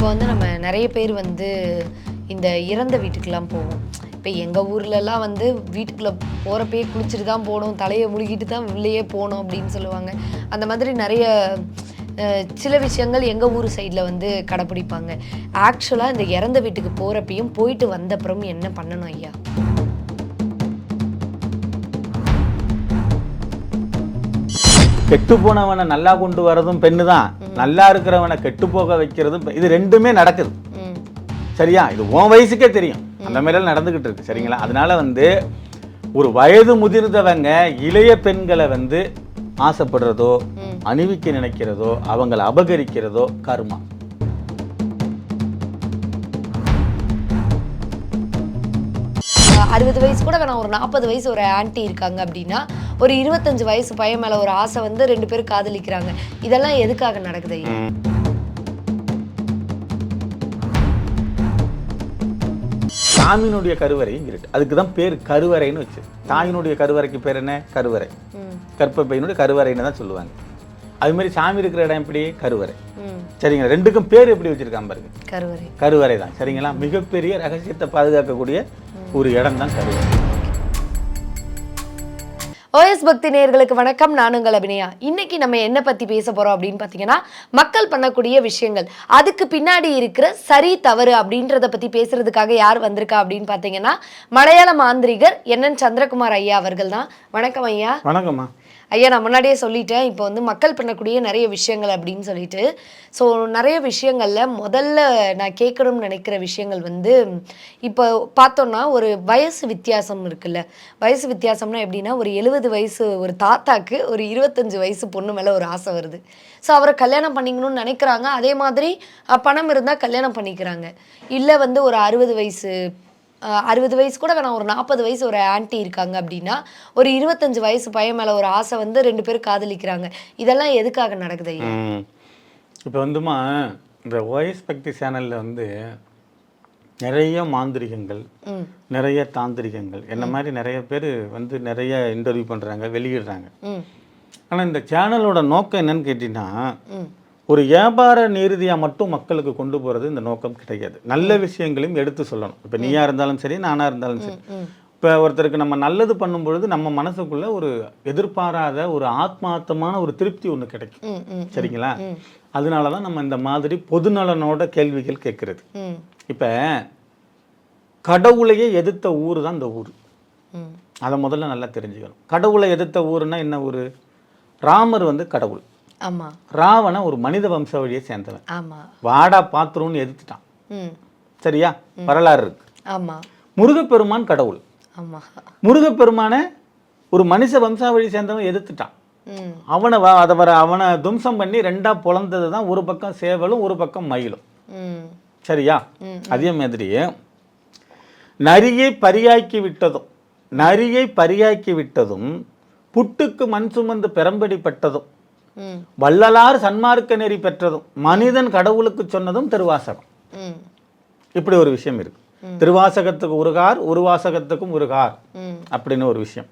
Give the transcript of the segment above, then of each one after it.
இப்போ வந்து நம்ம நிறைய பேர் வந்து இந்த இறந்த வீட்டுக்கெல்லாம் போவோம். இப்போ எங்கள் ஊர்லலாம் வந்து வீட்டுக்குள்ளே போகிறப்பயே குளிச்சுட்டு தான் போகணும் தலையை முழுகிட்டு தான் உள்ளேயே போகணும் அப்படின்னு சொல்லுவாங்க. அந்த மாதிரி நிறைய சில விஷயங்கள் எங்கள் ஊர் சைடில் வந்து கடைப்பிடிப்பாங்க ஆக்சுவலாக இந்த இறந்த வீட்டுக்கு போகிறப்பையும் போயிட்டு வந்தப்புறம் என்ன பண்ணணும் ஐயா? கெட்டு போனவனை நல்லா கொண்டு வரதும் பெண்ணு தான் நல்லா இருக்கிறவனை கெட்டு போக வைக்கிறதும் இது ரெண்டுமே நடக்குது. சரியா? இது உன் வயசுக்கே தெரியும். அந்த மாதிரிலாம் நடந்துகிட்டு இருக்கு சரிங்களா? அதனால வந்து ஒரு வயது முதிர்ந்தவங்க இளைய பெண்களை வந்து ஆசைப்படுறதோ அணிவிக்க நினைக்கிறதோ அவங்களை அபகரிக்கிறதோ கர்மா. அறுபது வயசு கூட வேணாம் ஒரு நாற்பது வயசு ஒரு ஆன்ட்டி இருக்காங்க அப்படின்னா ஒரு இருபத்தஞ்சு வயசு பையன் மேலே ஒரு ஆசை வந்து ரெண்டு பேரும் காதலிக்கிறாங்க. இதெல்லாம் எதுக்காக நடக்குது சாமியினுடைய கருவறை இருக்கு அதுக்கு தான் பேர் கருவறைன்னு வச்சு. தாயினுடைய கருவறைக்கு பேர் என்ன? கருவறை. கற்பப்பையினுடைய கருவறைன்னு தான் சொல்லுவாங்க. அது மாதிரி சாமி இருக்கிற இடம் எப்படி? கருவறை. சரிங்களா? ரெண்டுக்கும் பேர் எப்படி வச்சிருக்காங்க பாருங்க. கருவறை. கருவறை தான் சரிங்களா? மிகப்பெரிய ரகசியத்தை பாதுகாக்கக்கூடிய ஒரு இடம் தான் கருவறை ஓஎஸ் பக்தி நேயர்களுக்கு வணக்கம். நான் உங்கள் அபிநயா. இன்னைக்கு நம்ம என்ன பத்தி பேச போறோம் அப்படின்னு பார்த்தீங்கன்னா மக்கள் பண்ணக்கூடிய விஷயங்கள். அதுக்கு பின்னாடி இருக்கிற சரி தவறு அப்படின்றத பத்தி பேசுறதுக்காக யார் வந்திருக்கா அப்படின்னு பார்த்தீங்கன்னா மலையாள மாந்திரிகர் என்என் சந்திரகுமார் ஐயா அவர்கள் தான். வணக்கம் ஐயா. வணக்கம்மா. ஐயா நான் முன்னாடியே சொல்லிட்டேன். இப்போ வந்து மக்கள் பண்ணக்கூடிய நிறைய விஷயங்கள் அப்படின்னு சொல்லிட்டு. ஸோ நிறைய விஷயங்களில் முதல்ல நான் கேட்கணும்னு நினைக்கிற விஷயங்கள் வந்து இப்போ பார்த்தோன்னா ஒரு வயசு வித்தியாசம் இருக்குல்ல. வயசு வித்தியாசம்னா எப்படின்னா ஒரு எழுபது வயசு ஒரு தாத்தாக்கு ஒரு இருபத்தஞ்சு வயசு பொண்ணு மேலே ஒரு ஆசை வருது. ஸோ அவரை கல்யாணம் பண்ணிக்கணும்னு நினைக்கிறாங்க. அதே மாதிரி பணம் இருந்தால் கல்யாணம் பண்ணிக்கிறாங்க. இல்லை வந்து ஒரு அறுபது வயசு அறுபது வயசு கூட வேணாம் ஒரு நாற்பது வயசு ஒரு ஆன்ட்டி இருக்காங்க அப்படின்னா ஒரு இருபத்தஞ்சு வயசு பையன் மேலே ஒரு ஆசை வந்து ரெண்டு பேரும் காதலிக்கிறாங்க. இதெல்லாம் எதுக்காக நடக்குது ஐயா? இப்போ வந்துமா இந்த ஓஎஸ் பக்தி சேனலில் வந்து நிறைய மாந்திரிகங்கள் நிறைய தாந்திரிகங்கள் என்ன மாதிரி நிறைய பேர் வந்து நிறைய இன்டர்வியூ பண்ணுறாங்க வெளியிடுறாங்க. ஆனால் இந்த சேனலோட நோக்கம் என்னன்னு கேட்டிங்கன்னா ஒரு வியாபார நீதியாக மட்டும் மக்களுக்கு கொண்டு போகிறது இந்த நோக்கம் கிடையாது. நல்ல விஷயங்களையும் எடுத்து சொல்லணும். இப்போ நீயா இருந்தாலும் சரி நானா இருந்தாலும் சரி. இப்போ ஒருத்தருக்கு நம்ம நல்லது பண்ணும் பொழுது நம்ம மனசுக்குள்ள ஒரு எதிர்பாராத ஒரு ஆத்மார்த்தமான ஒரு திருப்தி ஒன்று கிடைக்கும். சரிங்களா? அதனால தான் நம்ம இந்த மாதிரி பொதுநலனோட கேள்விகள் கேட்கறது. இப்போ கடவுளையே எதிர்த்த ஊர் தான் இந்த ஊர். அதை முதல்ல நல்லா தெரிஞ்சுக்கணும். கடவுளை எதிர்த்த ஊருன்னா என்ன ஊர்? ராமர் வந்து கடவுள். ஆமாம் ராவணன் ஒரு மனித வம்சாவழியை சேர்ந்தவன். ஆமாம் வாடா பாத்திரம்னு எதிர்த்துட்டான். சரியா? வரலாறு இருக்கு. ஆமாம் முருகப்பெருமான் கடவுள். ஆமாம் முருகப்பெருமானை ஒரு மனுஷ வம்சாவழி சேர்ந்தவன் எதிர்த்துட்டான். அவனை அதை வர அவனை தும்சம் பண்ணி ரெண்டா பொழந்தது தான் ஒரு பக்கம் சேவலும் ஒரு பக்கம் மயிலும். சரியா? அதே மாதிரி நரியை பரியாக்கி விட்டதும் நரியை பரியாக்கி விட்டதும் புட்டுக்கு மண் சுமந்து பெரம்படிப்பட்டதும் வள்ளலார் சன்மார்க்க நெறி பெற்றதும் மனிதன் கடவுளுக்கு சொன்னதும் திருவாசகம். இப்படி ஒரு விஷயம் இருக்கு. திருவாசகத்துக்கு ஒரு கார் ஒரு வாசகத்துக்கும் ஒரு கார் ம் அப்படின்னு ஒரு விஷயம்.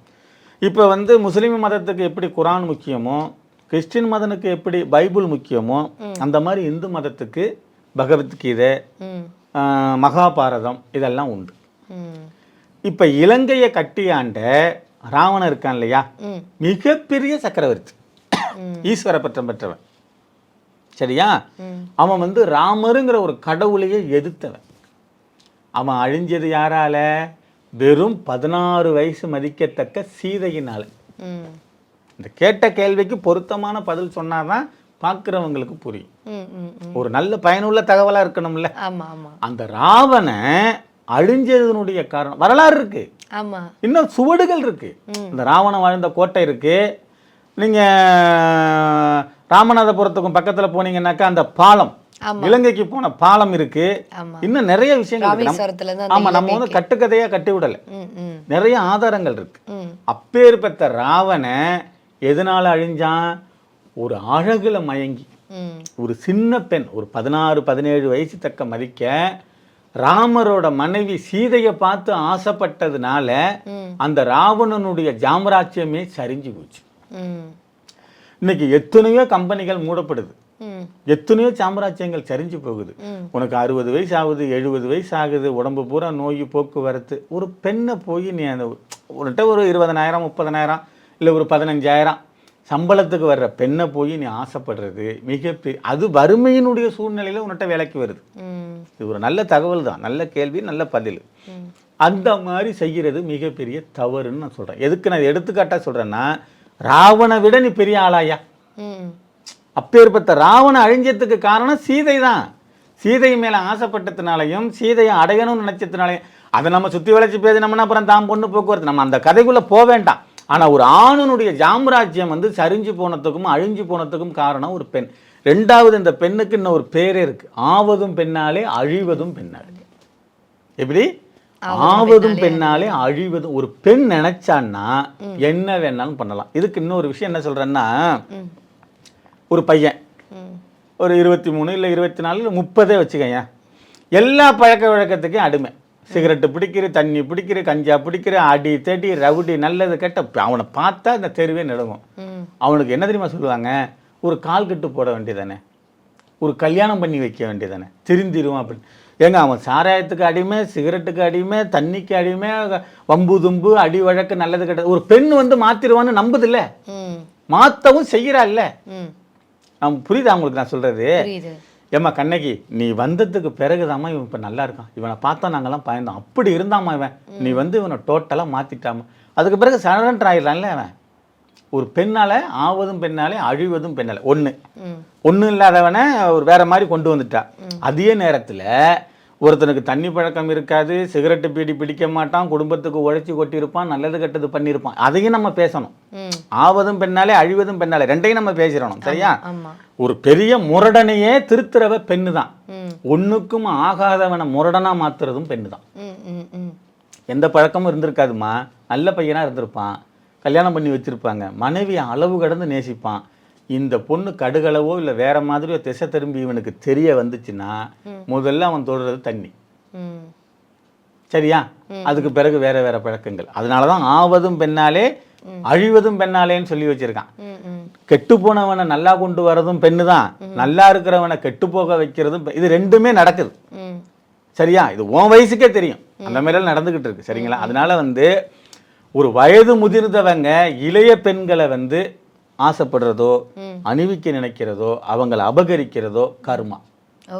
இப்போ வந்து முஸ்லீம் மதத்துக்கு எப்படி குரான் முக்கியமோ கிறிஸ்டின் மதனுக்கு எப்படி பைபிள் முக்கியமோ அந்த மாதிரி இந்து மதத்துக்கு பகவத்கீதை மகாபாரதம் இதெல்லாம் உண்டு. இப்போ இலங்கையை கட்டியாண்ட ராவணன் இருக்கான் இல்லையா? மிகப்பெரிய சக்கரவர்த்தி. ஈஸ்வர பட்டம் பெற்றவன். சரியா? அவன் வந்து ராமருங்கிற ஒரு கடவுளையே எதிர்த்தவன். அவன் அழிஞ்சது யாரால? வெறும் பதினாறு வயசு மதிக்கத்தக்க சீதையினால. இந்த கேட்ட கேள்விக்கு பொருத்தமான பதில் சொன்னாதான் பார்க்குறவங்களுக்கு புரியும். ஒரு நல்ல பயனுள்ள தகவலா இருக்கணும்ல. அந்த ராவணன் அழிஞ்சதனுடைய காரணம் வரலாறு இருக்கு. இன்னும் சுவடுகள் இருக்கு. இந்த ராவணன் வாழ்ந்த கோட்டை இருக்கு. நீங்க ராமநாதபுரத்துக்கும் பக்கத்துல போனீங்கன்னாக்கா அந்த பாலம். இலங்கைக்கு போன பாலம் இருக்கு. இன்னும் நிறைய விஷயங்கள் ஆமா நம்ம வந்து கட்டுக்கதையா கட்டி விடல. நிறைய ஆதாரங்கள் இருக்கு. ம். அப்பேற்பட்ட ராவணன் எதனால அழிஞ்சான்? ஒரு அழகுல மயங்கி. ஒரு சின்ன பெண் ஒரு பதினாறு பதினேழு வயசு தக்க மதிக்க ராமரோட மனைவி சீதையை பார்த்து ஆசைப்பட்டதுனால. அந்த ராவணனுடைய ஜாமராஜ்யமே சரிஞ்சு போச்சு. இன்னைக்கு எத்தனையோ கம்பெனிகள் மூடப்படுது. எத்தனையோ சாம்ராஜ்யங்கள் சரிஞ்சு போகுது. உனக்கு அறுபது வயசு ஆகுது எழுபது வயசு ஆகுது உடம்பு பூரா நோய் போக்குவரத்து ஒரு பெண்ணை போய் நீ அந்த உன்கிட்ட ஒரு இருபதனாயிரம் முப்பதனாயிரம் இல்லை ஒரு பதினஞ்சாயிரம் சம்பளத்துக்கு வர்ற பெண்ணை போய் நீ ஆசைப்படுறது மிகப்பெரிய அது வறுமையினுடைய சூழ்நிலையில் உன்கிட்ட வேலைக்கு வருது. இது ஒரு நல்ல தகவல் தான் நல்ல கேள்வி நல்ல பதில். அந்த மாதிரி செய்கிறது மிகப்பெரிய தவறுன்னு நான் சொல்கிறேன் எதுக்கு நான் எடுத்துக்காட்டாக சொல்கிறேன்னா ராவணை விட நீ பெரிய ஆளாயா? அப்பேற்பட்ட ராவண அழிஞ்சதுக்கு காரணம் சீதை தான். சீதை மேலே ஆசைப்பட்டதுனாலையும் சீதையை அடையணும்னு நினச்சதுனாலையும் அதை நம்ம சுற்றி வளைச்சி பேசினோம்னா அப்புறம் தான் பொண்ணு போக்குவரத்து. நம்ம அந்த கதைக்குள்ளே போக வேண்டாம். ஆனால் ஒரு ஆணுனுடைய ஜாம்ராஜ்யம் வந்து சரிஞ்சு போனதுக்கும் அழிஞ்சு போனதுக்கும் காரணம் ஒரு பெண். ரெண்டாவது இந்த பெண்ணுக்கு இன்னும் ஒரு பேரே இருக்கு. ஆவதும் பெண்ணாலே அழிவதும் பெண்ணாலே. எப்படி? ஆவதும் பெண்ணாலே அழிவதும் ஒரு பெண் நினைச்சான்னா என்ன வேணாலும் பண்ணலாம். இதுக்கு இன்னொரு விஷயம் என்ன சொல்றேன்னா ஒரு பையன். ஒரு இருபத்தி மூணு இல்லை இருபத்தி நாலு இல்லை முப்பதே வச்சுக்கங்க எல்லா பழக்க வழக்கத்துக்கும் அடிமை. சிகரெட்டு பிடிக்கிற தண்ணி பிடிக்கிற கஞ்சா பிடிக்கிற அடி தடி ரவுடி நல்லது கெட்ட அவனை பார்த்தா இந்த தெருவே நடுங்கும் அவனுக்கு என்ன தெரியுமா சொல்லுவாங்க? ஒரு கால் கட்டு போட வேண்டியதானே? ஒரு கல்யாணம் பண்ணி வைக்க வேண்டியதானே? திருந்திருவான் அப்படின்னு. ஏங்க அவன் சாராயத்துக்கு அடிமை சிகரெட்டுக்கு அடிமை தண்ணிக்கு அடிமை வம்பு தும்பு அடி வழக்கு நல்லது கெட்டது. ஒரு பெண் வந்து மாத்திருவான்னு நம்புதில்ல? ம். மாற்றவும் செய்கிறாள்ல? ம். நான் புரியுதா உங்களுக்கு நான் சொல்றது? ஏம்மா கண்ணகி நீ வந்ததுக்கு பிறகுதாம்மா இவன் இப்போ நல்லா இருக்கான். இவனை பார்த்தா நாங்கெல்லாம் பயந்தோம். அப்படி இருந்தாம்மா இவன். நீ வந்து இவனை டோட்டலாக மாற்றிட்டாமா அதுக்கு பிறகு சரண்டர் ஆயிடலாம்ல அவன். ஒரு பெண்ணால் ஆவதும் பெண்ணாலே அழிவதும் பெண்ணால. ஒன்று ஒன்றும் இல்லாதவனை ஒரு வேற மாதிரி கொண்டு வந்துட்டா. அதே நேரத்தில் ஒருத்தனுக்கு தண்ணி பழக்கம் இருக்காது சிகரெட்டு பீடி பிடிக்க மாட்டான் குடும்பத்துக்கு உழைச்சி கொட்டியிருப்பான் நல்லது கெட்டது பண்ணியிருப்பான். அதையும் நம்ம பேசணும். ஆவதும் பெண்ணாலே அழிவதும் பெண்ணாலே ரெண்டையும் நம்ம பேசிடணும். சரியா? ஒரு பெரிய முரடனையே திருத்துறவ பெண்ணு தான் ம். ஒண்ணுக்கும் ஆகாதவனை முரடனா மாத்துறதும் பெண்ணு தான் எந்த பழக்கமும் இருந்திருக்காதுமா நல்ல பையனா இருந்திருப்பான். கல்யாணம் பண்ணி வச்சிருப்பாங்க. மனைவியை அளவு கடந்து நேசிப்பான். இந்த பொண்ணு கடுகளவோ இல்லை வேற மாதிரியோ திசை திரும்பி இவனுக்கு தெரிய வந்துச்சுன்னா முதல்ல அவன் தொடுறது தண்ணி. சரியா? அதுக்கு பிறகு வேற வேற பழக்கங்கள். அதனால தான் ஆவதும் பெண்ணாலே அழிவதும் பெண்ணாலேன்னு சொல்லி வச்சிருக்கான். கெட்டு போனவனை நல்லா கொண்டு வரதும் பெண்ணு தான் நல்லா இருக்கிறவனை கெட்டு போக வைக்கிறதும் இது ரெண்டுமே நடக்குது. சரியா? இது உன் வயசுக்கே தெரியும். அந்த மாதிரிலாம் நடந்துகிட்டு இருக்கு. சரிங்களா? அதனால வந்து ஒரு வயது முதிர்ந்தவங்க இளைய பெண்களை வந்து ஆசைப்படுறதோ அணிவிக்க நினைக்கிறதோ அவங்கள அபகரிக்கிறதோ கர்மா.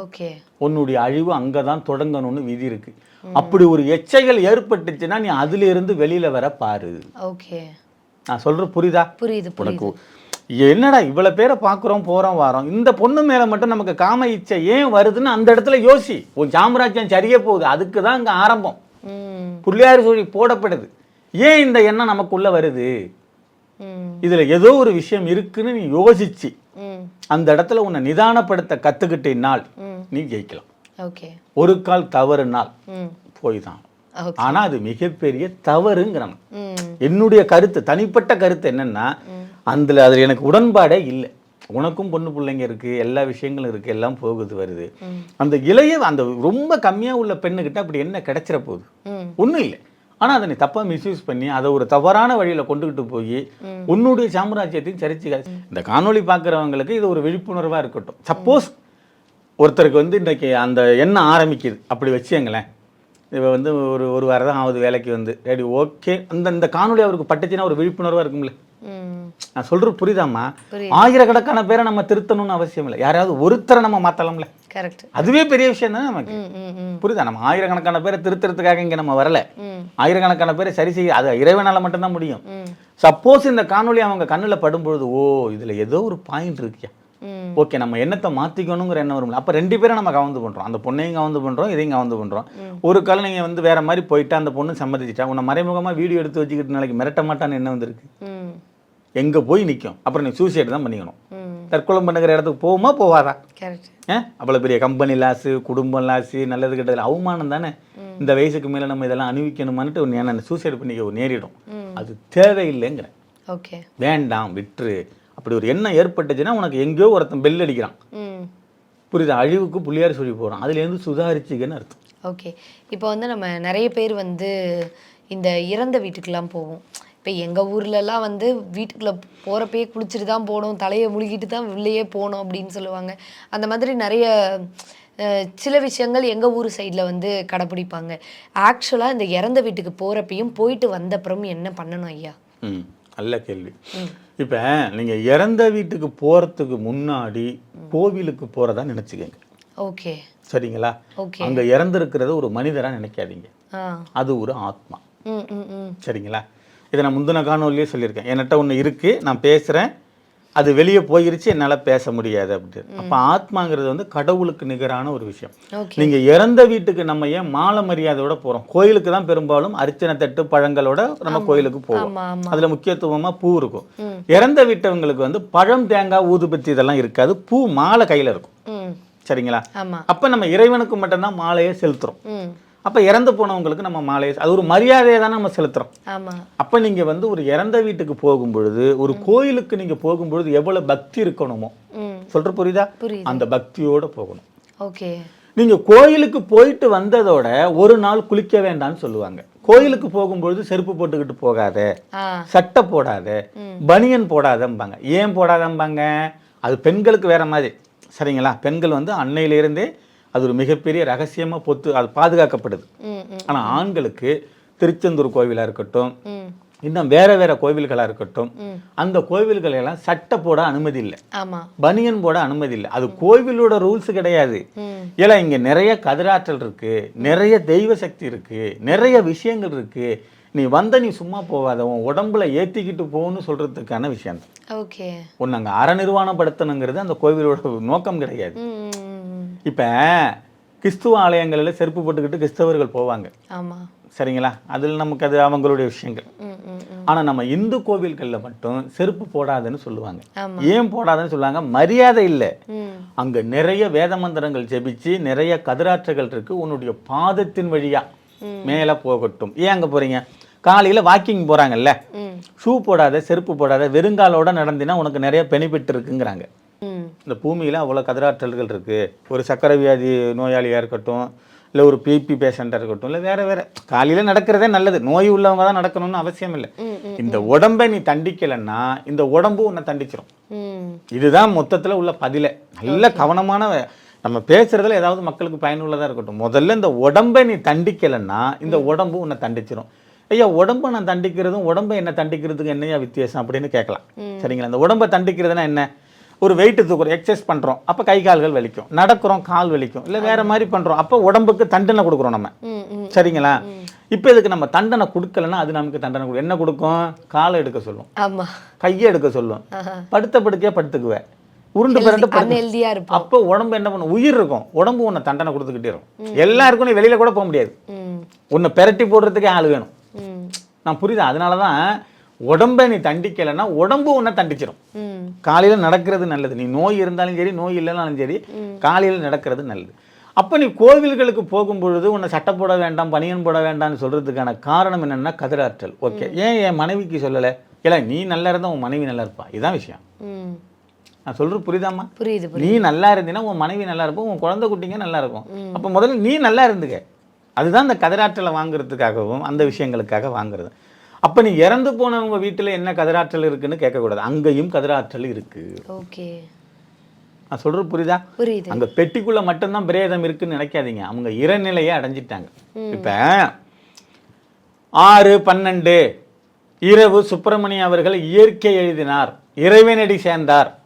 ஓகே. உன்னுடைய அழிவு அங்கே தான் தொடங்கணும்னு விதி இருக்கு. அப்படி ஒரு எச்சைகள் ஏற்பட்டுச்சுன்னா நீ அதுல இருந்து வெளியில வர பாரு. ஓகே. நான் சொல்ற புரியுதா? புரியுது உனக்கு என்னடா இவ்வளவு பேரை பார்க்குறோம் போறோம் வரோம்? இந்த பொண்ணு மேல மட்டும் நமக்கு காம இச்சை ஏன் வருதுன்னு அந்த இடத்துல யோசி. உன் சாம்ராஜ்யம் சரிய போகுது. அதுக்கு தான் இங்க ஆரம்பம். புள்ளியார் சொல்லி போடப்படுது. ஏன் இந்த எண்ணம் நமக்குள்ள வருது? இதுல ஏதோ ஒரு விஷயம் இருக்குன்னு நீ யோசிச்சு அந்த இடத்துல உன்னை நிதானப்படுத்த கத்துக்கிட்டினால் நீ ஜெயிக்கலாம். ஒரு கால் தவறுனால் போய் தான் ஆனா அது மிகப்பெரிய தவறுங்கிறாங்க என்னுடைய கருத்து தனிப்பட்ட கருத்து என்னன்னா அதுல அதுல எனக்கு உடன்பாடே இல்லை. உனக்கும் பொண்ணு பிள்ளைங்க இருக்கு எல்லா விஷயங்களும் இருக்கு எல்லாம் போகுது வருது. அந்த இளைய அந்த ரொம்ப கம்மியா உள்ள பெண்ணுகிட்ட அப்படி என்ன கிடைச்சிட போகுது? ம். ஒண்ணும் இல்லை. ஆனா அதை நீ தப்பா மிஸ்யூஸ் பண்ணி அதை ஒரு தவறான வழியில கொண்டுகிட்டு போய் உன்னுடைய சாம்ராஜ்யத்தையும் சரிச்சு இந்த காணொளி பார்க்குறவங்களுக்கு இது ஒரு விழிப்புணர்வா இருக்கட்டும். சப்போஸ் ஒருத்தருக்கு வந்து இன்றைக்கு அந்த எண்ணம் ஆரம்பிக்குது. அப்படி வச்சுங்களேன் இவ வந்து ஒரு ஒரு வாரம் தான் ஆகுது வேலைக்கு வந்து. ரெடி ஓகே அந்த இந்த காணொளி அவருக்கு பட்டுச்சுன்னா ஒரு விழிப்புணர்வா இருக்கும்ல. நான் சொல்றது புரியுதாம்மா? புரியுது. ஆயிரக்கணக்கான பேரை நம்ம திருத்தணும்னு அவசியம் இல்லை. யாராவது ஒருத்தரை நம்ம மாத்தலாம்ல. கரெக்ட் அதுவே பெரிய விஷயம் தானே நமக்கு? புரியுதா? நம்ம ஆயிரக்கணக்கான பேரை திருத்துறதுக்காக இங்க நம்ம வரல. ஆயிரக்கணக்கான பேரை சரி செய்ய அது இறைவனால மட்டும்தான் முடியும். சப்போஸ் இந்த காணொளி அவங்க கண்ணில் படும்பொழுது ஓ இதுல ஏதோ ஒரு பாயிண்ட் இருக்கியா? ஓகே நம்ம எண்ணத்தை மாத்திக்கணுங்கிற எண்ணம் வரும்ல. அப்ப ரெண்டு பேரும் நம்ம கவர்ந்து பண்றோம். அந்த பொண்ணையும் கவர்ந்து பண்றோம் இதையும் கவர்ந்து பண்றோம். ஒரு காலம் நீங்க வந்து வேற மாதிரி போயிட்டு அந்த பொண்ணு சம்மதிச்சிட்டா உன்னை மறைமுகமா வீடியோ எடுத்து வச்சுக்கிட்டு நாளைக்கு மிரட்ட மாட்டான்னு என்ன வந்திருக்கு? எங்க போய் நிக்கும்? அப்புறம் நீ சூசைட் தான் பண்ணிக்கணும். தற்கொலை பண்ணுகிற இடத்துக்கு போகுமா போவாதா அவ்வளோ பெரிய கம்பெனி லாஸு குடும்பம் லாஸு நல்லது கெட்டது அவமானம் தானே? இந்த வயசுக்கு மேலே நம்ம இதெல்லாம் அணிவிக்கணுமான்ட்டு ஒரு நான் சூசைட் பண்ணிக்க நேரிடும். அது தேவையில்லைங்கிறேன். ஓகே. வேண்டாம் விட்டுரு. அப்படி ஒரு எண்ணம் ஏற்பட்டுச்சுன்னா உனக்கு எங்கேயோ ஒருத்தன் பெல் அடிக்கிறான். புரியுதா? அழிவுக்கு புள்ளியார் சொல்லி போகிறான் அதுலேருந்து சுதாரிச்சுக்கன்னு அர்த்தம். ஓகே. இப்போ வந்து நம்ம நிறைய பேர் வந்து இந்த இறந்த வீட்டுக்கெல்லாம் போவோம். இப்போ எங்கள் ஊர்லலாம் வந்து வீட்டுக்குள்ளே போகிறப்பயே குளிச்சுட்டு தான் போகணும் தலையை முழுகிட்டு தான் உள்ளேயே போகணும் அப்படின்னு சொல்லுவாங்க. அந்த மாதிரி நிறைய சில விஷயங்கள் எங்கள் ஊர் சைடில் வந்து கடைப்பிடிப்பாங்க ஆக்சுவலாக இந்த இறந்த வீட்டுக்கு போகிறப்பையும் போயிட்டு வந்தப்புறம் என்ன பண்ணணும் ஐயா? ம் நல்ல கேள்வி. இப்போ நீங்கள் இறந்த வீட்டுக்கு போகிறதுக்கு முன்னாடி கோவிலுக்கு போகிறதா நினச்சிக்கங்க. ஓகே. சரிங்களா? ஓகே. அங்கே இறந்துருக்கிறது ஒரு மனிதராக நினைக்காதீங்க. அது ஒரு ஆத்மா. ம் ம் ம். சரிங்களா? இதை நான் முந்தின காணொலியே சொல்லியிருக்கேன். என்கிட்ட ஒன்று இருக்குது நான் பேசுகிறேன் அது வெளியே போயிருச்சு என்னால் பேச முடியாது அப்படின்னு அப்போ ஆத்மாங்கிறது வந்து கடவுளுக்கு நிகரான ஒரு விஷயம். நீங்கள் இறந்த வீட்டுக்கு நம்ம ஏன் மாலை மரியாதையோட போகிறோம் கோயிலுக்கு தான் பெரும்பாலும் அர்ச்சனை தட்டு பழங்களோட நம்ம கோயிலுக்கு போவோம். அதில் முக்கியத்துவமாக பூ இருக்கும். இறந்த வீட்டவங்களுக்கு வந்து பழம் தேங்காய் ஊதுபத்தி இதெல்லாம் இருக்காது. பூ மாலை கையில் இருக்கும். சரிங்களா? அப்போ நம்ம இறைவனுக்கு மட்டும்தான் மாலையை செலுத்துறோம். அப்போ இறந்து போனவங்களுக்கு நம்ம மாலையை அது ஒரு மரியாதையை தான் நம்ம செலுத்துறோம். ஆமா. அப்போ நீங்கள் வந்து ஒரு இறந்த வீட்டுக்கு போகும் பொழுது ஒரு கோயிலுக்கு நீங்கள் போகும்பொழுது எவ்வளோ பக்தி இருக்கணுமோ? சொல்கிற புரியுதா? அந்த பக்தியோட போகணும். ஓகே. நீங்கள் கோயிலுக்கு போயிட்டு வந்ததோட ஒரு நாள் குளிக்க வேண்டாம்னு சொல்லுவாங்க. கோயிலுக்கு போகும்பொழுது செருப்பு போட்டுக்கிட்டு போகாத சட்டை போடாத பனியன் போடாதம்பாங்க. ஏன் போடாதம்பாங்க? அது பெண்களுக்கு வேற மாதிரி. சரிங்களா? பெண்கள் வந்து அன்னையிலிருந்தே அது ஒரு மிகப்பெரிய ரகசியமாக பொத்து அது பாதுகாக்கப்படுது. ஆனால் ஆண்களுக்கு திருச்செந்தூர் கோவிலாக இருக்கட்டும் இன்னும் வேற வேற கோவில்களாக இருக்கட்டும். அந்த கோவில்கள் எல்லாம் சட்டை போட அனுமதி இல்லை. பனியன் போட அனுமதி இல்லை. அது கோவிலோட ரூல்ஸ் கிடையாது. ஏன்னா இங்க நிறைய கதிராற்றல் இருக்கு நிறைய தெய்வ சக்தி இருக்கு நிறைய விஷயங்கள் இருக்கு. நீ வந்த நீ சும்மா போகாத உன் உடம்புல ஏத்திக்கிட்டு போன்னு சொல்றதுக்கான விஷயம். ஓகே. ஒன்று அங்கே அறநிர்வாணப்படுத்தணுங்கிறது அந்த கோவிலோட நோக்கம் கிடையாது. இப்போ கிறிஸ்துவ ஆலயங்களில் செருப்பு போட்டுக்கிட்டு கிறிஸ்தவர்கள் போவாங்க. சரிங்களா? அதில் நமக்கு அது அவங்களுடைய விஷயங்கள். ஆனால் நம்ம இந்து கோவில்களில் மட்டும் செருப்பு போடாதுன்னு சொல்லுவாங்க. ஏன் போடாதுன்னு சொல்லுவாங்க? மரியாதை இல்லை. அங்க நிறைய வேத மந்திரங்கள் ஜெபிச்சு நிறைய கதிராற்றுகள் இருக்கு. உன்னுடைய பாதத்தின் வழியா மேலே போகட்டும். ஏன் அங்க போறீங்க? காலையில வாக்கிங் போறாங்கல்ல. ம். ஷூ போடாத செருப்பு போடாத வெறுங்காலோட நடந்தினா உனக்கு நிறைய பெனிஃபிட் இருக்குங்கிறாங்க. இந்த பூமியில அவ்வளோ கதிராற்றல்கள் இருக்கு. ஒரு சக்கரை வியாதி நோயாளியா இருக்கட்டும் இல்லை ஒரு பிபி பேஷண்ட்டாக இருக்கட்டும் இல்லை வேற வேற. காலையில நடக்கிறதே நல்லது. நோய் உள்ளவங்க தான் நடக்கணும்னு அவசியம் இல்லை. இந்த உடம்பை நீ தண்டிக்கலைன்னா இந்த உடம்பு உன்னை தண்டிச்சிரும். ம். இதுதான் மொத்தத்துல உள்ள பதிலே. நல்ல கவனமான நம்ம பேசுறதுல ஏதாவது மக்களுக்கு பயனுள்ளதா இருக்கட்டும். முதல்ல இந்த உடம்பை நீ தண்டிக்கலைன்னா இந்த உடம்பு உன்னை தண்டிச்சிரும். ஐயா உடம்பை நான் தண்டிக்கிறதும் உடம்பை என்ன தண்டிக்கிறதுக்கு என்னையா வித்தியாசம் அப்படின்னு கேட்கலாம். சரிங்களா? இந்த உடம்பை தண்டிக்கிறதுனா என்ன? ஒரு வெயிட் தூக்குறோம் எக்ஸசைஸ் பண்றோம். அப்ப கை கால்கள் வலிக்கும். நடக்கிறோம் கால் வலிக்கும். இல்ல வேற மாதிரி பண்றோம். அப்ப உடம்புக்கு தண்டனை கொடுக்குறோம் நம்ம. சரிங்களா? இப்போ இதுக்கு நம்ம தண்டனை கொடுக்கலன்னா அது நமக்கு தண்டனை கொடுக்கும். என்ன கொடுக்கும்? காலை எடுக்க சொல்லும். கையை எடுக்க சொல்லும். படுத்த படுக்கையா படுத்துக்குவேன். உருண்டு பிறண்டு அப்போ உடம்பு என்ன பண்ணும்? உயிர் இருக்கும். உடம்பு உன்னை தண்டனை கொடுத்துக்கிட்டே இருக்கும். எல்லாருக்கும் நீ வெளியில கூட போக முடியாது. உன்னை பெரட்டி போடுறதுக்கே ஆள் வேணும். நான் புரியுதா? அதனால தான் உடம்பை நீ தண்டிக்கலைன்னா உடம்பு உன்னை தண்டிச்சிடும் காலையில நடக்கிறது நல்லது. நீ நோய் இருந்தாலும் சரி நோய் இல்லைனாலும் சரி காலையில நடக்கிறது நல்லது. அப்போ நீ கோவில்களுக்கு போகும் பொழுது உன்னை சட்டை போட வேண்டாம் பனியன் போட வேண்டாம்னு சொல்றதுக்கான காரணம் என்னன்னா கதிராற்றல். ஓகே. ஏன் என் மனைவிக்கு சொல்லலை? இல்லை நீ நல்லா இருந்தா உன் மனைவி நல்லா இருப்பா. இதுதான் விஷயம். நான் சொல்றது புரியுதாம்மா? புரியுது நீ நல்லா இருந்தீன்னா உன் மனைவி நல்லா இருக்கும் உன் குழந்தை குட்டிங்க நல்லா இருக்கும். அப்போ முதல்ல நீ நல்லா இருந்துக்க. அதுதான் இந்த கதிராற்றலை வாங்குறதுக்காகவும் அந்த விஷயங்களுக்காக வாங்குறது. அப்போ நீ இறந்து போனவங்க வீட்டில் என்ன கதிராற்றல் இருக்குன்னு கேட்கக்கூடாது. அங்கேயும் கதிராற்றல் இருக்கு. ஓகே. நான் சொல்றது புரியுதா? புரியுது. அங்க பெட்டிக்குள்ள மட்டும்தான் பிரேதம் இருக்குன்னு நினைக்காதீங்க. அவங்க இறைநிலையை அடைஞ்சிட்டாங்க. இப்ப ஆறு பன்னெண்டு இரவு சுப்பிரமணிய அவர்கள் இயற்கை எழுதினார். இறைவனடி சேர்ந்தார்.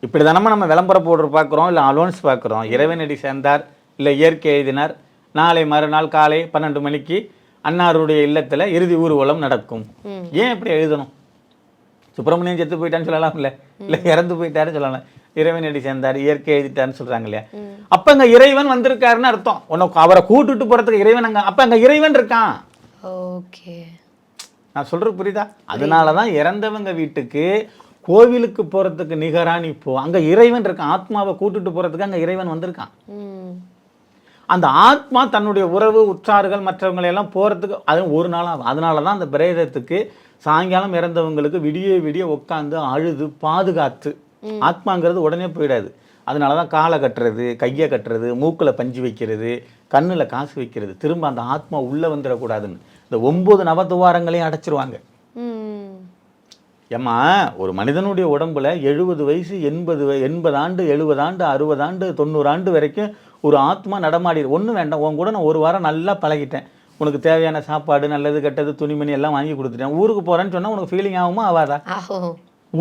இப்படி தானே நம்ம விளம்பர போடுற பார்க்குறோம் இல்லை அலோன்ஸ் பார்க்குறோம். இறைவனடி சேர்ந்தார் இல்லை இயற்கை எழுதினார். நாளை மறுநாள் காலை பன்னெண்டு மணிக்கு அன்னாருடைய இல்லத்துல இறுதி ஊர்வலம் நடக்கும். ஏன் இப்படி எழுதணும்? சுப்பிரமணியன் செத்து போயிட்டான்னு சொல்லலாம் இல்ல இல்ல இறந்து போயிட்டாரு சொல்லலாம். இறைவனடி சேர்ந்தார் இயற்கை எழுதிட்டாருன்னு சொல்றாங்க இல்லையா? அப்ப அங்க இறைவன் வந்திருக்காருன்னு அர்த்தம். உனக்கு அவரை கூட்டுட்டு போறதுக்கு இறைவன் அங்க அப்ப அங்க இறைவன் இருக்கான். ஓகே. நான் சொல்றது புரியுதா? அதனால தான் இறந்தவங்க வீட்டுக்கு கோவிலுக்கு போறதுக்கு நிகரா நீ போ அங்க இறைவன் இருக்கான். ஆத்மாவை கூட்டுட்டு போறதுக்கு அங்க இறைவன் வந்திருக்கான். அந்த ஆத்மா தன்னுடைய உறவு உற்றார்கள் மற்றவங்களை எல்லாம் போறதுக்கு அது ஒரு நாள் ஆகும். அதனால தான் அந்த பிரேதத்துக்கு சாயங்காலம் இறந்தவங்களுக்கு விடிய விடிய உட்காந்து அழுது பாதுகாத்து. ஆத்மாங்கிறது உடனே போயிடாது. அதனால தான் காலை கட்டுறது கையை கட்டுறது மூக்கில் பஞ்சு வைக்கிறது கண்ணில் காசு வைக்கிறது. திரும்ப அந்த ஆத்மா உள்ளே வந்துடக்கூடாதுன்னு. இந்த ஒன்பது நவதுவாரங்களையும் அடைச்சிருவாங்க. ஏம்மா ஒரு மனிதனுடைய உடம்புல எழுபது வயசு எண்பது எண்பது ஆண்டு எழுபது ஆண்டு அறுபது ஆண்டு தொண்ணூறு ஆண்டு வரைக்கும் ஒரு ஆத்மா நடமாடி ஒன்றும் வேண்டாம். உன் கூட நான் ஒரு வாரம் நல்லா பழகிட்டேன். உனக்கு தேவையான சாப்பாடு நல்லது கெட்டது துணிமணி எல்லாம் வாங்கி கொடுத்துட்டேன். ஊருக்கு போகிறேன்னு சொன்னால் உனக்கு ஃபீலிங் ஆகுமா? ஆகாதா?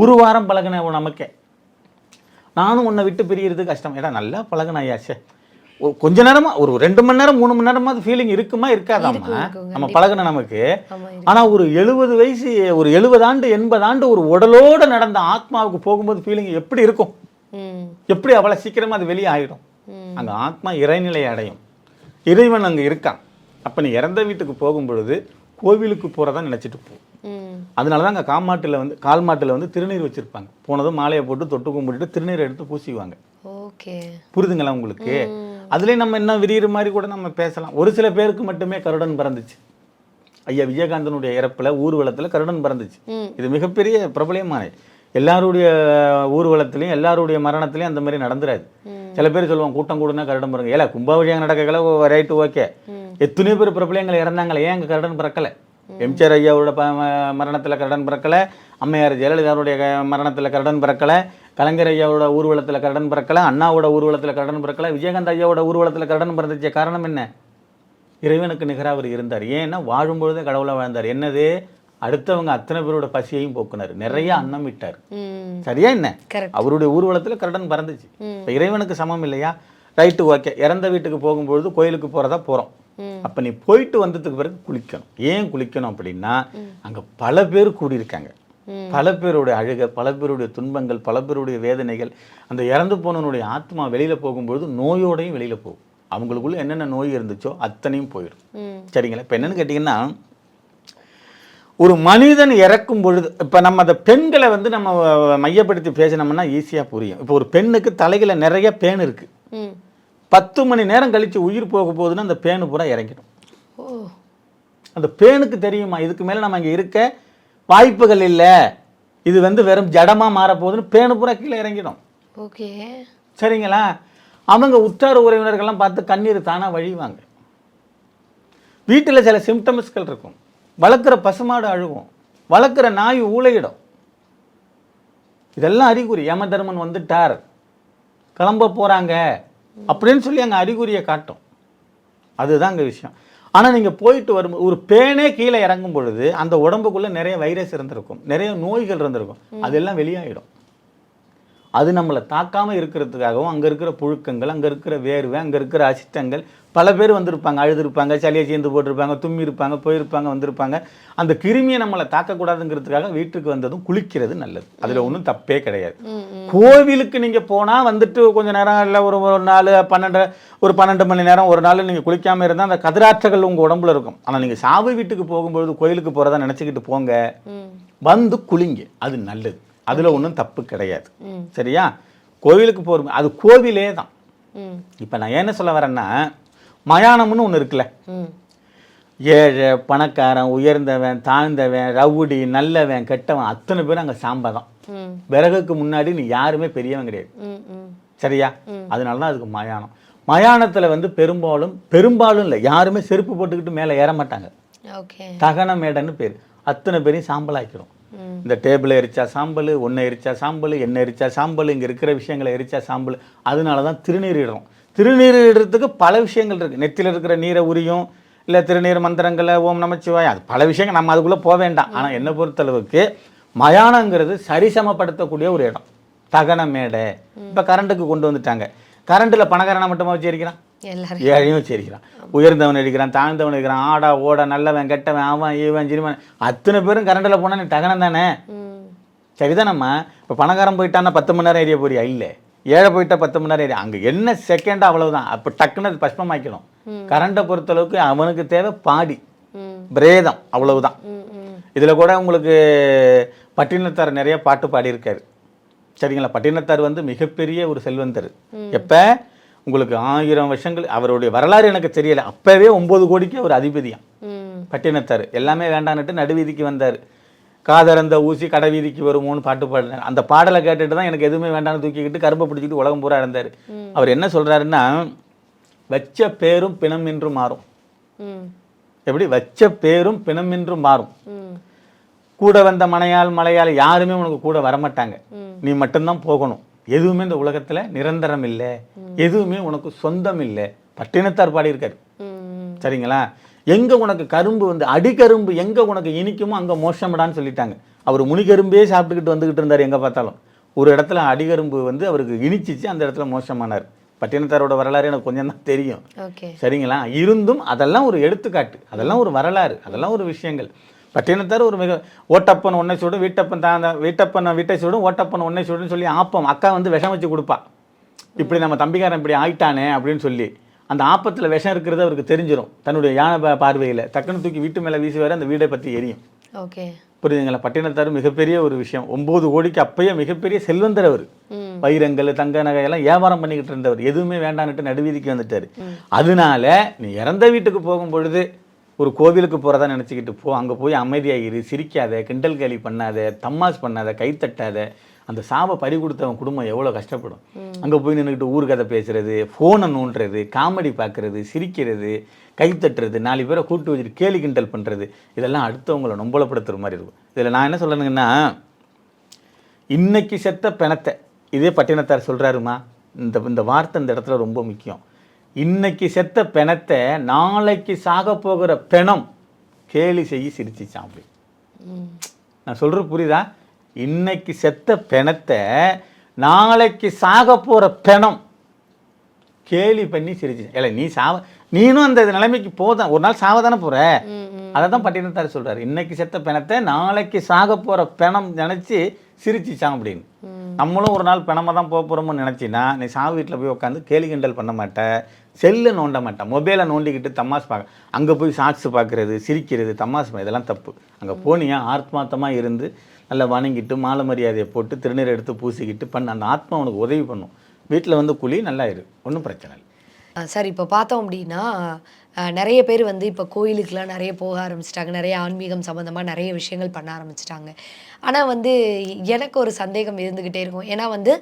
ஒரு வாரம் பழகின நமக்கே. நானும் உன்னை விட்டு பிரியறது கஷ்டம். ஏடா நல்லா பழகின ஐயாச்சே கொஞ்ச நேரமா ஒரு ரெண்டு மணி நேரம் மூணு மணி நேரமாவது ஃபீலிங் இருக்குமா? இருக்கும், நம்ம பழகின நமக்கு. ஆனா ஒரு எழுபது வயசு ஒரு எழுபது ஆண்டு எண்பது ஆண்டு ஒரு உடலோட நடந்த ஆத்மாவுக்கு போகும்போது ஃபீலிங் எப்படி இருக்கும்? எப்படி அவ்வளவு சீக்கிரமா அது வெளியே ஆயிடும் அங்க ஆத்மா இறைநிலை அடையும். இறைவன் அங்க இருக்கான். அப்ப நீ இறந்த வீட்டுக்கு போகும் பொழுது கோவிலுக்கு போறதா நினைச்சிட்டு போ. அதனால தான் அங்கே காமாட்டில் வந்து கால் மாட்டில் வந்து திருநீர் வச்சுருப்பாங்க. போனதும் மாலையை போட்டு தொட்டு கும்பிட்டுட்டு திருநீரை எடுத்து பூசிக்குவாங்க. ஓகே. புரிதுங்களா உங்களுக்கு? அதுலேயே நம்ம என்ன விரிகிற மாதிரி கூட நம்ம பேசலாம். ஒரு சில பேருக்கு மட்டுமே கருடன் பிறந்துச்சு. ஐயா விஜயகாந்தனுடைய இறப்பில் ஊர்வலத்தில் கருடன் பிறந்துச்சு. இது மிகப்பெரிய பிரபலமான எல்லாருடைய ஊர்வலத்துலையும் எல்லாருடைய மரணத்துலையும் அந்த மாதிரி நடந்துராது. சில பேர் சொல்லுவாங்க கூட்டம் கூடனா கருடன் பிறகு ஏல கும்பாபிஷேகம் நடக்கல ரைட்டு ஓகே எத்தனையோ பேர் பிரபலங்கள் இறந்தாங்களே ஏன் அங்கே கருடன் பிறக்கலை? எம்ஜிஆர் ஐயாவோட ப மரணத்தில் கருடன் பிறக்கலை அம்மையார் ஜெயலலிதாவுடைய மரணத்தில் கருடன் பிறக்கலை கலைஞர் ஐயாவோட ஊர்வலத்தில் கருடன் பிறக்கலை அண்ணாவோட ஊர்வலத்தில் கருடன் பிறக்கலை விஜயகாந்த் ஐயாவோட ஊர்வலத்தில் கருடன் பிறந்துச்சு காரணம் என்ன? இறைவனுக்கு நிகராக அவர் இருந்தார். ஏன்னா வாழும்பொழுதே கடவுளை வாழ்ந்தார். என்னது? அடுத்தவங்க அத்தனை பேரோட பசியையும் போக்குனார். நிறைய அன்னம் விட்டார். சரியா என்ன? அவருடைய ஊர்வலத்தில் கருடன் பறந்துச்சு. இப்போ இறைவனுக்கு சமம் இல்லையா? ரைட்டு ஓகே இறந்த வீட்டுக்கு போகும்பொழுது கோயிலுக்கு போகிறதா போகிறோம். அப்போ நீ போயிட்டு வந்ததுக்கு பிறகு குளிக்கணும். ஏன் குளிக்கணும் அப்படின்னா அங்கே பல பேர் கூடியிருக்காங்க. பல பேருடைய அழுக பல பேருடைய துன்பங்கள் பல பேருடைய வேதனைகள் அந்த இறந்து போனவனுடைய ஆத்மா வெளியில் போகும்பொழுது நோயோடையும் வெளியில் போகும். அவங்களுக்குள்ள என்னென்ன நோய் இருந்துச்சோ அத்தனையும் போயிடும் சரிங்களா? இப்போ என்னன்னு கேட்டிங்கன்னா ஒரு மனிதன் இறக்கும் பொழுது இப்போ நம்ம அந்த பெண்களை வந்து நம்ம மையப்படுத்தி பேசினோம்னா ஈஸியாக புரியும். இப்போ ஒரு பெண்ணுக்கு தலையில நிறைய பேன் இருக்கு. ம். பத்து மணி நேரம் கழித்து உயிர் போக போகுதுன்னா அந்த பேனு பூரா இறங்கிடும். ஓ. அந்த பேனுக்கு தெரியுமா? இதுக்கு மேலே நம்ம இங்கே இருக்க வாய்ப்புகள் இல்லை. இது வந்து வெறும் ஜடமாக மாறப்போகுதுன்னு பேனு பூரா கீழே இறங்கிடும். ஓகே. சரிங்களா? அவங்க உற்றார் உறவினர்கள்லாம் பார்த்து கண்ணீர் தானாக வழிவாங்க. வீட்டில் சில சிம்டம்ஸ்கள் இருக்கும். வளர்க்குற பசுமாடு அழுகும். வளர்க்குற நாய் ஊழையிடும் இதெல்லாம் அறிகுறி. யம தர்மன் வந்துட்டார். கிளம்ப போகிறாங்க அப்படின்னு சொல்லி அங்கே அறிகுறியை காட்டும். அதுதான் அங்கே விஷயம். ஆனால் நீங்கள் போயிட்டு வரும் ஒரு பேனே கீழே இறங்கும் பொழுது அந்த உடம்புக்குள்ளே நிறைய வைரஸ் இருந்திருக்கும். நிறைய நோய்கள் இருந்திருக்கும். அதெல்லாம் வெளியாயிடும். அது நம்மளை தாக்காமல் இருக்கிறதுக்காகவும் அங்கே இருக்கிற புழுக்கங்கள் அங்கே இருக்கிற வேர்வை அங்கே இருக்கிற அசிட்டங்கள் பல பேர் வந்திருப்பாங்க. அழுதுருப்பாங்க சளியை சேர்ந்து போட்டிருப்பாங்க தும்மி இருப்பாங்க போயிருப்பாங்க வந்திருப்பாங்க. அந்த கிருமியை நம்மளை தாக்கக்கூடாதுங்கிறதுக்காக வீட்டுக்கு வந்ததும் குளிக்கிறது நல்லது. அதில் ஒன்றும் தப்பே கிடையாது. கோவிலுக்கு நீங்கள் போனால் வந்துட்டு கொஞ்ச நேரம் இல்லை ஒரு ஒரு நாலு பன்னெண்டு ஒரு பன்னெண்டு மணி நேரம் ஒரு நாள் நீங்கள் குளிக்காமல் இருந்தால் அந்த கதிராற்றங்கள் உங்கள் உடம்புல இருக்கும். ஆனால் நீங்கள் சாவு வீட்டுக்கு போகும்பொழுது கோயிலுக்கு போகிறதா நினச்சிக்கிட்டு போங்க. வந்து குளிங்க. அது நல்லது. அதில் ஒன்றும் தப்பு கிடையாது. சரியா? கோவிலுக்கு போகிற அது கோவிலே தான் இப்போ நான் என்ன சொல்ல வரேன்னா மயானம்னு ஒன்று இருக்குல்ல. ஏழை பணக்காரன் உயர்ந்தவன் தாழ்ந்தவன் ரவுடி நல்லவன் கெட்டவன் அத்தனை பேரும் அங்கே சாம்பா தான் விறகுக்கு முன்னாடி நீ யாருமே பெரியவன் கிடையாது. சரியா? அதனால தான் அதுக்கு மயானம். மயானத்தில் வந்து பெரும்பாலும் பெரும்பாலும் இல்லை யாருமே செருப்பு போட்டுக்கிட்டு மேலே ஏற மாட்டாங்க. தகன மேடைன்னு பேர். அத்தனை பேரையும் சாம்பலாக்கிடும் ம் இந்த டேபிளை எரிச்சா சாம்பல் ஒன்றை எரிச்சா சாம்பல் எண்ணெய் எரிச்சா சாம்பல் இங்கே இருக்கிற விஷயங்களை எரிச்சா சாம்பல். அதனால தான் திருநீர் இடுறோம். திருநீர் இடுறதுக்கு பல விஷயங்கள் இருக்குது நெத்தியில் இருக்கிற நீரை உரியும் இல்லை திருநீர் மந்திரங்களை ஓம் நமச்சிவாய் அது பல விஷயங்கள் நம்ம அதுக்குள்ளே போக வேண்டாம். ஆனால் என்னை பொறுத்தளவுக்கு மயானங்கிறது சரிசமப்படுத்தக்கூடிய ஒரு இடம். தகன மேடை. இப்போ கரண்ட்டுக்கு கொண்டு வந்துட்டாங்க. கரண்ட்டில் பணக்காரனை மட்டுமா வச்சு எரிக்கிறான் எல்லாரும் ஏழையும் வச்சிருக்கிறான் உயர்ந்தவன் இருக்கிறான் தாழ்ந்தவன் இருக்கிறான். ஆடா ஓட நல்லவன் கெட்டவன் அவன் இவன் சிறுவன். அத்தனை பேரும் கரண்டில் போனால் நீ தகனம் தானே? சரிதானம்மா? இப்போ பணக்காரன் போயிட்டான்னா பத்து மணி நேரம் ஏரியா போறியா? இல்லை. ஏழை போயிட்டா பத்து மணி நேரம் ஏரியா அங்கே என்ன செகண்ட் அவ்வளவுதான். அப்போ டக்குன்னு அது பஸ்பமாக்கிடும் கரண்ட்டை பொறுத்தளவுக்கு அவனுக்கு தேவை பாடி. பிரேதம் அவ்வளவுதான். இதில் கூட உங்களுக்கு பட்டினத்தார் நிறைய பாட்டு பாடியிருக்காரு. சரிங்களா? பட்டினத்தார் வந்து மிகப்பெரிய ஒரு செல்வந்தர். எப்போ? உங்களுக்கு ஆயிரம் வருஷங்கள் அவருடைய வரலாறு எனக்கு தெரியல. அப்போவே ஒம்பது கோடிக்கு அவர் அதிபதியாம். ம். பட்டினத்தார். எல்லாமே வேண்டான்னுட்டு நடுவீதிக்கு வந்தார். காதறந்த ஊசி கடை வீதிக்கு வருமோன்னு பாட்டு பாடினார் அந்த பாடலை கேட்டுட்டு தான் எனக்கு எதுவுமே வேண்டாம்னு தூக்கிக்கிட்டு கரும்பை பிடிச்சிட்டு உலகம் பூரா இருந்தார் அவர் என்ன சொல்றாருன்னா வச்ச பேரும் பிணம் என்று மாறும். எப்படி? வச்ச பேரும் பிணம் என்று மாறும். கூட வந்த மனையால் மலையால் யாருமே உனக்கு கூட வரமாட்டாங்க. நீ மட்டும்தான் போகணும். எதுவுமே இந்த உலகத்துல நிரந்தரம் இல்லை. எதுவுமே உனக்கு சொந்தம் இல்லை. பட்டினத்தார் பாடியிருக்காரு. சரிங்களா? எங்க உனக்கு கரும்பு வந்து அடிக்கரும்பு எங்க உனக்கு இனிக்குமோ அங்க மோசமடான்னு சொல்லிட்டாங்க. அவர் முனிகரும்பே சாப்பிட்டுக்கிட்டு வந்துகிட்டு இருந்தார் எங்க பார்த்தாலும். ஒரு இடத்துல அடிகரும்பு வந்து அவருக்கு இனிச்சிச்சு அந்த இடத்துல மோசமானார் பட்டினத்தாரோட வரலாறு எனக்கு கொஞ்சம் தான் தெரியும். சரிங்களா? இருந்தும் அதெல்லாம் ஒரு எடுத்துக்காட்டு அதெல்லாம் ஒரு வரலாறு அதெல்லாம் ஒரு விஷயங்கள். பட்டினத்தார் ஒரு மிக ஓட்டப்பன் ஒன்றை சுடும் வீட்டப்பன் தான் வீட்டப்பன் வீட்டை சுடும் ஓட்டப்பன் ஒன்றை சுடுன்னு சொல்லி ஆப்பம். அக்கா வந்து விஷம் வச்சு கொடுப்பா. இப்படி நம்ம தம்பிக்காரன் இப்படி ஆயிட்டானே அப்படின்னு சொல்லி அந்த ஆப்பத்தில் விஷம் இருக்கிறது அவருக்கு தெரிஞ்சிடும் தன்னுடைய யானை பார்வையில. டக்குன்னு தூக்கி வீட்டு மேலே வீசுவார் அந்த வீடை பற்றி எரியும். ஓகே. புரியுதுங்களா? பட்டினத்தார் மிகப்பெரிய ஒரு விஷயம். ஒம்பது கோடிக்கு அப்பயே மிகப்பெரிய செல்வந்தர் அவர். வைரங்கள் தங்க நகையெல்லாம் வியாபாரம் பண்ணிக்கிட்டு இருந்தவர். எதுவுமே வேண்டான்னுட்டு நடுவீதிக்கு வந்துட்டாரு. அதனால நீ இறந்த வீட்டுக்கு போகும் பொழுது ஒரு கோவிலுக்கு போகிறதா நினச்சிக்கிட்டு போ அங்கே போய் அமைதியாக இரு சிரிக்காத கிண்டல் கேலி பண்ணாத தம்மாஸ் பண்ணாத கை தட்டாத அந்த சாவை பறி கொடுத்தவன் குடும்பம் எவ்வளோ கஷ்டப்படும். அங்கே போய் நின்றுக்கிட்டு ஊர்கதை பேசுறது ஃபோனை நோண்டுறது காமெடி பார்க்குறது சிரிக்கிறது கை தட்டுறது நாலு பேரை கூட்டு வச்சுட்டு கேலி கிண்டல் பண்ணுறது இதெல்லாம் அடுத்தவங்களை நொம்பலப்படுத்துகிற மாதிரி இருக்கும். இதில் நான் என்ன சொல்லணுங்கன்னா இன்னைக்கு செத்த பிணத்தை இதே பட்டினத்தார் சொல்றாருமா இந்த இந்த வார்த்தை இந்த இடத்துல ரொம்ப முக்கியம். இன்னைக்கு செத்த பிணத்தை நாளைக்கு சாக போகிற பிணம் கேலி செய்ய சிரிச்சிச்சான் அப்படி. நான் சொல்றது புரியுதா? இன்னைக்கு செத்த பிணத்தை நாளைக்கு சாக போற பிணம் கேலி பண்ணி சிரிச்சு இல்லை நீ சாவ நீனும் அந்த நிலைமைக்கு போதான் ஒரு நாள் சாவ தானே ம் அதை தான் பட்டினத்தார் சொல்றாரு. இன்னைக்கு செத்த பிணத்தை நாளைக்கு சாக போற பிணம் நினைச்சு சிரிச்சிச்சான் அப்படின்னு. நம்மளும் ஒரு நாள் பிணமா தான் போக போறோம்னு நினைச்சின்னா நீ சாவு வீட்டில் போய் உட்காந்து கேலி கிண்டல் பண்ண மாட்ட. செல்லு நோண்ட மாட்டேன். மொபைலை நோண்டிக்கிட்டு தமாஸ் பார்க்க அங்கே போய் ஷார்ட்ஸ் பார்க்குறது சிரிக்கிறது தமாஸ் இதெல்லாம் தப்பு. அங்கே போனியா ஆத்மார்த்தமாக இருந்து நல்லா வணங்கிட்டு மாலை மரியாதையை போட்டு திருநீர் எடுத்து பூசிக்கிட்டு பண்ண. அந்த ஆத்மா உனக்கு உதவி பண்ணும். வீட்டில் வந்து குழி நல்லா இரு ஒன்றும் பிரச்சனை இல்லை. சார் இப்போ பார்த்தோம் அப்படின்னா நிறைய பேர் வந்து இப்போ கோயிலுக்கெலாம் நிறைய போக ஆரம்பிச்சிட்டாங்க. நிறைய ஆன்மீகம் சம்மந்தமாக நிறைய விஷயங்கள் பண்ண ஆரம்பிச்சிட்டாங்க. ஆனால் வந்து எனக்கு ஒரு சந்தேகம் இருந்துக்கிட்டே இருக்கும். ஏன்னா வந்து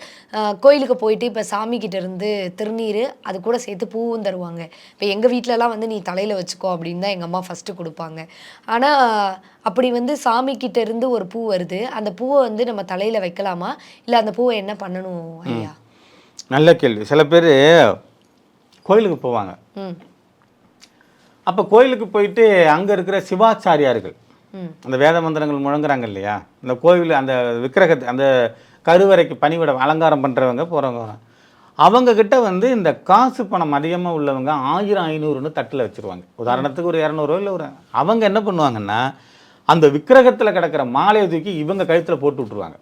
கோயிலுக்கு போயிட்டு இப்போ சாமிக்கிட்ட இருந்து திருநீர் அது கூட சேர்த்து பூவும் தருவாங்க. இப்போ எங்கள் வீட்டிலலாம் வந்து நீ தலையில் வச்சுக்கோ அப்படின்னு தான் எங்கள் அம்மா ஃபஸ்ட்டு கொடுப்பாங்க. ஆனால் அப்படி வந்து சாமிக்கிட்ட இருந்து ஒரு பூ வருது. அந்த பூவை வந்து நம்ம தலையில் வைக்கலாமா? இல்லை அந்த பூவை என்ன பண்ணணும் ஐயா? நல்ல கேள்வி. சில பேர் கோயிலுக்கு போவாங்க. அப்போ கோயிலுக்கு போயிட்டு அங்கே இருக்கிற சிவாச்சாரியார்கள் அந்த வேத மந்திரங்கள் முழங்குறாங்க இல்லையா? அந்த கோவில் அந்த விக்கிரகத்தை அந்த கருவறைக்கு பணிவிட அலங்காரம் பண்ணுறவங்க போகிறவங்க அவங்க கிட்ட வந்து இந்த காசு பணம் அதிகமாக உள்ளவங்க ஆயிரம் ஐநூறுன்னு தட்டில் வச்சுருவாங்க. உதாரணத்துக்கு ஒரு இரநூறுவா இல்லை ஒரு அவங்க என்ன பண்ணுவாங்கன்னா அந்த விக்கிரகத்தில் கிடக்கிற மாலையை தூக்கி இவங்க கழுத்தில் போட்டு விட்ருவாங்க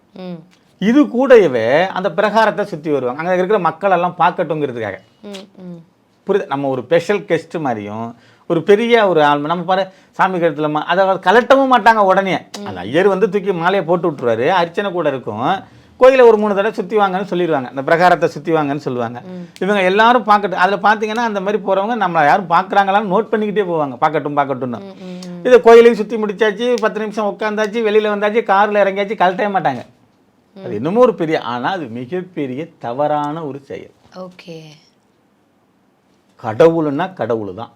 இது கூடவே அந்த பிரகாரத்தை சுற்றி வருவாங்க. அங்கே இருக்கிற மக்கள் எல்லாம் பார்க்கட்டுங்கிறதுக்காக. புரியுது? நம்ம ஒரு ஸ்பெஷல் கெஸ்ட் மாதிரியும் ஒரு பெரிய ஒரு ஆள் நம்ம பாரு சாமி கழுத்தில் மா அதை கலட்டவும் மாட்டாங்க உடனே. அந்த ஐயர் வந்து தூக்கி மாலையை போட்டு விட்ருவாரு அர்ச்சனை கூட இருக்கும். கோயிலை ஒரு மூணு தடவை சுற்றி வாங்கன்னு சொல்லிடுவாங்க. அந்த பிரகாரத்தை சுற்றி வாங்கன்னு சொல்லுவாங்க. இவங்க எல்லாரும் பார்க்கட்டும் அதில் பார்த்தீங்கன்னா அந்த மாதிரி போகிறவங்க நம்மளை யாரும் பார்க்குறாங்களான்னு நோட் பண்ணிக்கிட்டே போவாங்க. பார்க்கட்டும் பார்க்கட்டும்னு. இது கோயிலையும் சுற்றி முடிச்சாச்சு பத்து நிமிஷம் உட்காந்தாச்சு வெளியில் வந்தாச்சு காரில் இறங்கியாச்சு கழட்டவே மாட்டாங்க. அது இன்னமும் ஒரு பெரிய ஆனால் அது மிகப்பெரிய தவறான ஒரு செயல். ஓகே. கடவுளுன்னா கடவுள் தான்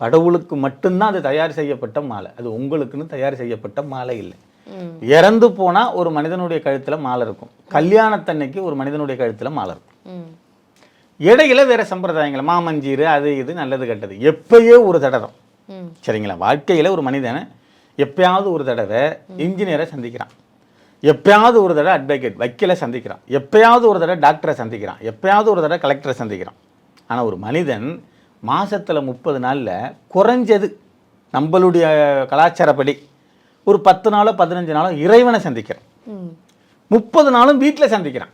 கடவுளுக்கு மட்டும்தான் அது தயார் செய்யப்பட்ட மாலை. அது உங்களுக்குன்னு தயார் செய்யப்பட்ட மாலை இல்லை. இறந்து போனால் ஒரு மனிதனுடைய கழுத்தில் மாலை இருக்கும். கல்யாணத்தன்னைக்கு ஒரு மனிதனுடைய கழுத்தில் மாலை இருக்கும். இடையில வேற சம்பிரதாயங்கள் மாமஞ்சீரு அது இது நல்லது கெட்டது. எப்பயோ ஒரு தடவை. சரிங்களா? வாழ்க்கையில் ஒரு மனிதன் எப்பயாவது ஒரு தடவை இன்ஜினியரை சந்திக்கிறான். எப்பயாவது ஒரு தடவை அட்வொகேட் வக்கீலை சந்திக்கிறான். எப்பயாவது ஒரு தடவை டாக்டரை சந்திக்கிறான். எப்பயாவது ஒரு தடவை கலெக்டரை சந்திக்கிறான். ஆனால் ஒரு மனிதன் மாசத்துல முப்பது நாளில் குறைஞ்சது நம்மளுடைய கலாச்சாரப்படி ஒரு பத்து நாளோ பதினஞ்சு நாளோ இறைவனை சந்திக்கிறான். முப்பது நாளும் வீட்டில் சந்திக்கிறான்.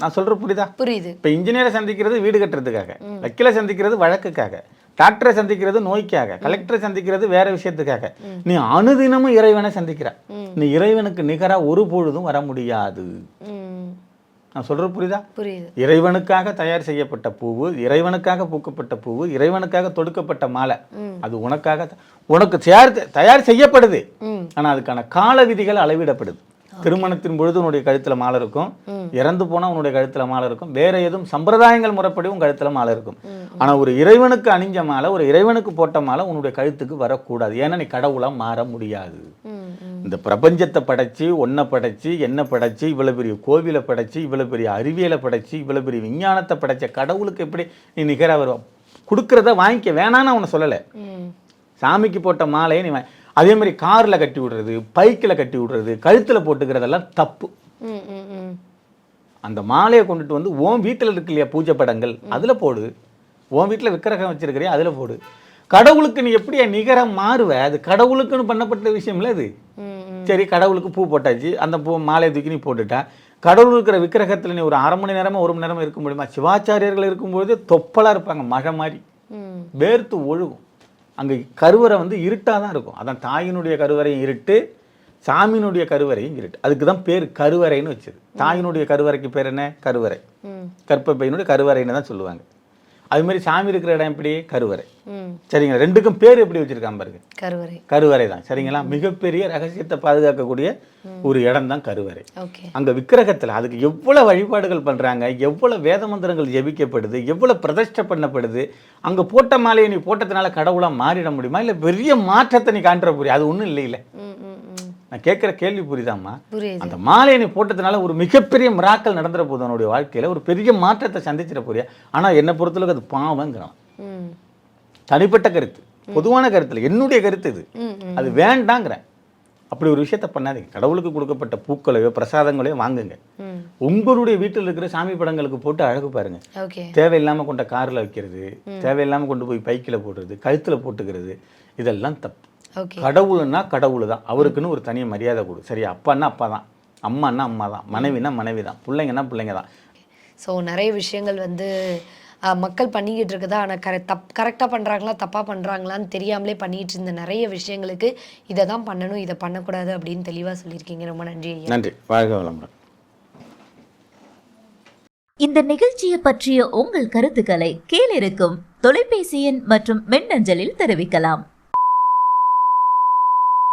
நான் சொல்கிற புரியுதா? புரியுது. இப்போ இன்ஜினியரை சந்திக்கிறது வீடு கட்டுறதுக்காக வக்கீலை சந்திக்கிறது வழக்குக்காக டாக்டரை சந்திக்கிறது நோய்க்காக கலெக்டரை சந்திக்கிறது வேற விஷயத்துக்காக. நீ அனுதினமும் இறைவனை சந்திக்கிற. நீ இறைவனுக்கு நிகரா ஒரு பொழுதும் வர முடியாது. நான் சொல்றது புரியுதா? புரியுது. இறைவனுக்காக தயார் செய்யப்பட்ட பூவு இறைவனுக்காக பூக்கப்பட்ட பூவு இறைவனுக்காக தொடுக்கப்பட்ட மாலை. அது உனக்காக உனக்கு தயார் தயார் செய்யப்படுது. ம். ஆனா அதுக்கான கால விதிகள் அளவிடப்படுது. திருமணத்தின் பொழுது உன்னுடைய கழுத்துல மாலை இருக்கும். இறந்து போனா உன்னுடைய கழுத்துல மாலை இருக்கும். வேற எதுவும் சம்பிரதாயங்கள் முறைப்படி உன் கழுத்துல மாலை இருக்கும். ஆனா ஒரு இறைவனுக்கு அணிஞ்ச மாலை ஒரு இறைவனுக்கு போட்ட மாலை உன்னுடைய கழுத்துக்கு வரக்கூடாது. ஏன்னா நீ கடவுளா மாற முடியாது. இந்த பிரபஞ்சத்தை படைச்சு ஒன்றை படைச்சு என்ன படைச்சு இவ்வளோ பெரிய கோவிலை படைச்சு இவ்வளோ பெரிய அறிவியலை படைச்சு இவ்வளோ பெரிய விஞ்ஞானத்தை படைச்ச கடவுளுக்கு எப்படி நீ நிகராக வருவா? கொடுக்குறத வாங்கிக்க. வேணான்னு அவனை சொல்லலை. சாமிக்கு போட்ட மாலையை நீ அதே மாதிரி காரில் கட்டி விடுறது பைக்கில் கட்டி விடுறது கழுத்தில் போட்டுக்கிறதெல்லாம் தப்பு. அந்த மாலையை கொண்டுட்டு வந்து உன் வீட்டில் இருக்கு இல்லையா பூஜை படங்கள் அதில் போடு. உன் வீட்டில் விக்கிரகம் வச்சிருக்கிறியா அதில் போடு. கடவுளுக்கு நீ எப்படியா நிகரம் மாறுவ? அது கடவுளுக்குன்னு பண்ணப்பட்ட விஷயம் இல்லை அது சரி கடவுளுக்கு பூ போட்டாச்சு அந்த பூ மாலையை தூக்கி நீ போட்டுட்ட. கடவுள் இருக்கிற விக்கிரகத்தில் நீ ஒரு அரை மணி நேரமா ஒரு மணி நேரமா இருக்க முடியுமா? சிவாச்சாரியர்கள் இருக்கும்போது தொப்பலாக இருப்பாங்க மழை மாதிரி. வேர்த்து ஒழுகும். அங்கே கருவறை வந்து இருட்டாக தான் இருக்கும். அதான் தாயினுடைய கருவறையும் இருட்டு சாமியினுடைய கருவறையும் இருட்டு. அதுக்கு தான் பேர் கருவறைன்னு வச்சது. தாயினுடைய கருவறைக்கு பேர் என்ன? கருவறை. கற்பப்பையினுடைய கருவறைன்னு தான் சொல்லுவாங்க. அது மாதிரி சாமி இருக்கிற இடம் எப்படி? கருவறை. சரிங்களா? ரெண்டுக்கும் பேர் எப்படி வச்சிருக்கான் பாருங்க. கருவறை. கருவறை தான். சரிங்களா? மிகப்பெரிய ரகசியத்தை பாதுகாக்கக்கூடிய ஒரு இடம் தான் கருவறை. அங்க விக்கிரகத்துல அதுக்கு எவ்வளவு வழிபாடுகள் பண்றாங்க எவ்வளவு வேத மந்திரங்கள் ஜெபிக்கப்படுது எவ்வளவு பிரதிஷ்டை பண்ணப்படுது அங்க போட்ட மாலையை நீ போட்டதுனால கடவுளா மாறிட முடியுமா? இல்ல பெரிய மாற்றத்தை நீ காண்ற புரியும் அது ஒண்ணும் இல்லை நான் கேட்குற கேள்வி புரியுதாம்மா புரியுது. அந்த மாலையை நீ போட்டதுனால ஒரு மிகப்பெரிய மிராக்கள் நடந்துற போது அவனுடைய வாழ்க்கையில. ஒரு பெரிய மாற்றத்தை சந்திச்சிட போறியா? ஆனா என்னை பொறுத்தளவுக்கு அது பாவங்கிறான். தனிப்பட்ட கருத்து. பொதுவான கருத்துல என்னுடைய கருத்து இது. அது வேண்டாங்கிறேன். அப்படி ஒரு விஷயத்த பண்ணாதீங்க. கடவுளுக்கு கொடுக்கப்பட்ட பூக்களையோ பிரசாதங்களையோ வாங்குங்க. உங்களுடைய வீட்டில் இருக்கிற சாமி படங்களுக்கு போட்டு அழகு பாருங்க. தேவையில்லாம கொண்ட கார்ல வைக்கிறது தேவையில்லாம கொண்டு போய் பைக்கில் போடுறது கழுத்துல போட்டுக்கிறது இதெல்லாம் தப்பு. கடவுள்னா கடவுள் தான் அவருக்குன்னு ஒரு தனி மரியாதை கொடு. சரி அப்பான்னா அப்பா தான் அம்மான்னா அம்மா தான் மனைவினா மனைவி தான் பிள்ளைங்கன்னா பிள்ளைங்க தான் ஸோ நிறைய விஷயங்கள் வந்து மக்கள் பண்ணிக்கிட்டு இருக்குதா? ஆனால் கரெ தப் கரெக்டாக பண்ணுறாங்களா தப்பாக பண்ணுறாங்களான்னு தெரியாமலே பண்ணிட்டு இருந்த நிறைய விஷயங்களுக்கு இதை தான் பண்ணணும் இதை பண்ணக்கூடாது அப்படின்னு தெளிவாக சொல்லியிருக்கீங்க. ரொம்ப நன்றி ஐயா. நன்றி. வாழ்க வளமுடன். இந்த நிகழ்ச்சியை பற்றிய உங்கள் கருத்துக்களை கீழிருக்கும் தொலைபேசி எண் மற்றும் மின்னஞ்சலில் தெரிவிக்கலாம்.